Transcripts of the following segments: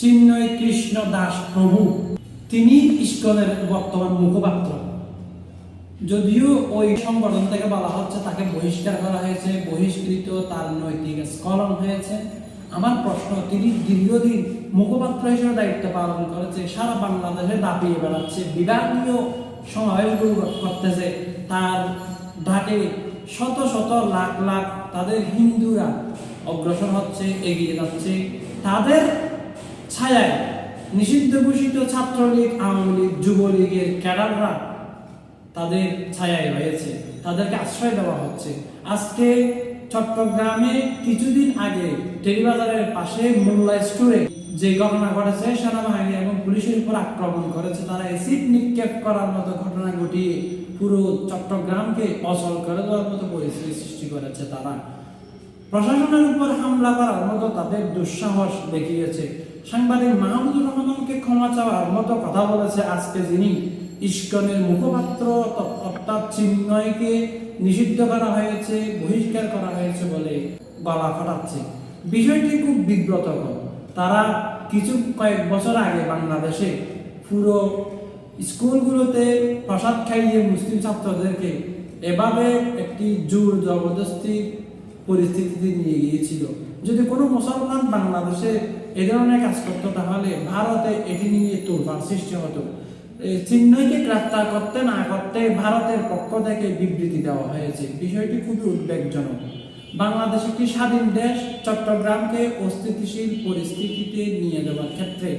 চিন্ময় কৃষ্ণ দাস প্রভু। তিনি ইস্কনের বর্তমান মুখপাত্র। যদিও ওই সংগঠন থেকে বলা হচ্ছে তাকে বহিষ্কার করা হয়েছে, বহিষ্কৃত তার নৈতিক স্খলন হয়েছে। আমার প্রশ্ন, তিনি দীর্ঘদিন মুখপাত্র হিসেবে দায়িত্ব পালন করেছে, সারা বাংলাদেশে দাপিয়ে বেড়াচ্ছে বিভাগীয় সমাবেশগুলো করতেছে, তার ঢাকে শত শত লাখ লাখ তাদের হিন্দুরা অগ্রসর হচ্ছে, এগিয়ে যাচ্ছে। তাদের ছায়ায় নিষিদ্ধ ঘোষিত ছাত্রলীগ, আওয়ামী লীগ, যুবলীগের ক্যাডাররা তাদের ছায়ায় রয়েছে। তাদেরকে আশ্রয় দেওয়া হচ্ছে। আজকে চট্টগ্রামে কিছুদিন আগে টেরিবাজারের পাশে মোল্লা স্টোরে যে ঘটনা ঘটেছে, সেনাবাহিনী এবং পুলিশের উপর আক্রমণ করেছে, তারা এসিড নিক্ষেপ করার মতো ঘটনা ঘটিয়ে পুরো চট্টগ্রামকে অচল করে দেওয়ার মতো পরিস্থিতি সৃষ্টি করেছে তারা। প্রশাসনের উপর হামলা করার মতো তাদের দুঃসাহস দেখিয়েছে। সাংবাদিক মাহমুদুর রহমানকে ক্ষমা চাওয়ার মতো কথা বলেছে আজকে যিনি। ইস্কনের মুখপাত্র অর্থাৎ চিন্ময়কে নিষিদ্ধ করা হয়েছে, বহিষ্কার করা হয়েছে বলে গলা ফাটাচ্ছে। বিষয়টি খুব বিব্রতকর। তারা কিছু কয়েক বছর আগে বাংলাদেশে পুরো স্কুলগুলোতে প্রসাদ খাইয়ে মুসলিম ছাত্রদেরকে এভাবে একটি জোর জবরদস্তি পরিস্থিতিতে নিয়ে গিয়েছিল। যদি কোনো মুসলমান বাংলাদেশে এ ধরনের কাজ করতো, তাহলে ভারতে এটি নিয়ে তোলপাড় সৃষ্টি হতো। চিহ্নকে গ্রেফতার করতে না করতে ভারতের পক্ষ থেকে বিবৃতি দেওয়া হয়েছে। বিষয়টি খুবই উদ্বেগজনক। বাংলাদেশ একটি স্বাধীন দেশ, চট্টগ্রামকে অস্থিতিশীল পরিস্থিতিতে নিয়ে যাওয়ার ক্ষেত্রে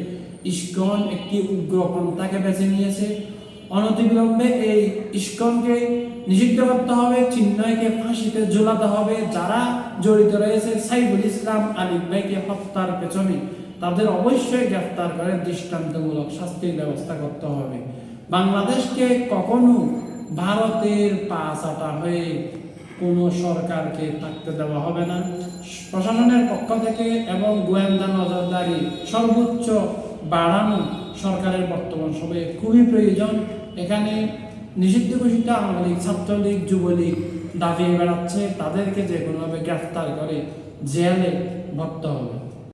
ইস্কন একটি উগ্রপন্থাকে বেছে নিয়েছে। অনতিবিলম্বে এই ইস্কনকে নিষিদ্ধ করতে হবে, চিন্ময়কে ফাঁসিতে ঝোলাতে হবে। যারা জড়িত রয়েছে, সাইফুল ইসলাম আলিফ ভাইকে হত্যার পেছনে তাদের অবশ্যই গ্রেফতার করে, দৃষ্টান্তমূলক শাস্তির ব্যবস্থা করতে হবে। বাংলাদেশকে কখনো ভারতের পা চাটা হয়ে কোনো সরকারকে থাকতে দেওয়া হবে না। প্রশাসনের পক্ষ থেকে এবং গোয়েন্দা নজরদারি সর্বোচ্চ বাড়ানো সরকারের বর্তমান সময়ে খুবই প্রয়োজন। এখানে নিষিদ্ধ ঘোষিত আওয়ামী লীগ, ছাত্রলীগ, যুবলীগ দাবি বেড়াচ্ছে তাদেরকে যে কোনোভাবে গ্রেফতার করে জেলে ভরতে হবে।